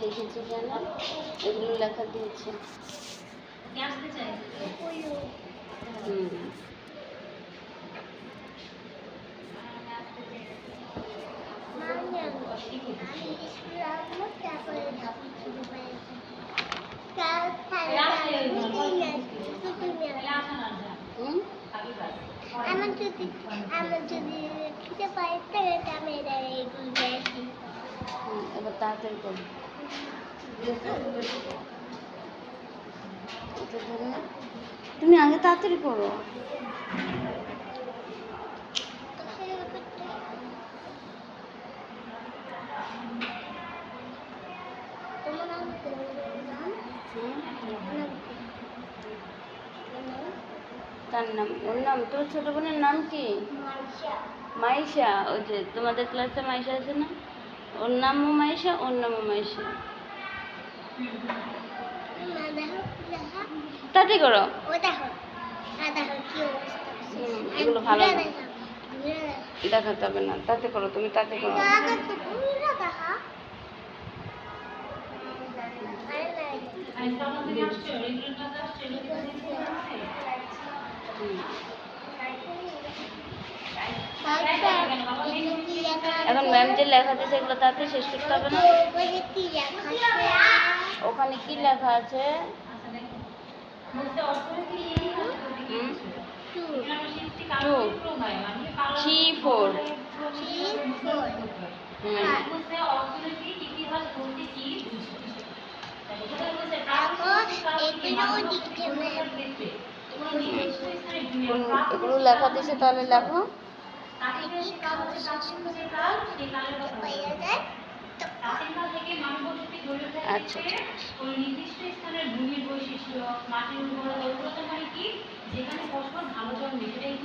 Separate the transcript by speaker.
Speaker 1: লিখেছে কেন এগুলো লেখা দিয়েছে হুম হুম
Speaker 2: আমার যদি আমার যদি খেতে পাই তাহলে আমি এটা এগুলো দেখি
Speaker 1: হুম, এবার তাড়াতাড়ি করো এটা ধরে নাও। তুমি আগে তাড়াতাড়ি করো? তার নাম ওর নাম তোর ছোট বোনের নাম কি
Speaker 2: মাইশা।
Speaker 1: মাইশা ওই যে তোমাদের ক্লাসে মাইশা আছে না ওর নামও মাইশা ওর নামও মাইশা
Speaker 2: মা দেখো, দেখো।
Speaker 1: তাতে করো এগুলো ভালো। দেখাতে হবে না তাতে করো তুমি তাতে করো হুম। এখন ম্যাম যে লেখা দিয়েছে এগুলো তাতে শেষ করতে হবে না
Speaker 2: ওখানে কি লেখা আছে?
Speaker 1: Two three four.
Speaker 2: এগুলো
Speaker 1: লেখা দিয়েছে তাহলে লেখো। আচ্ছা আচ্ছা
Speaker 3: ওই নির্দিষ্ট স্থানের ভূমির বৈশিষ্ট্য, মাটির উর্বরতা উর্বরতা মানে কি? যেখানে ফসল ভালো জন্মায়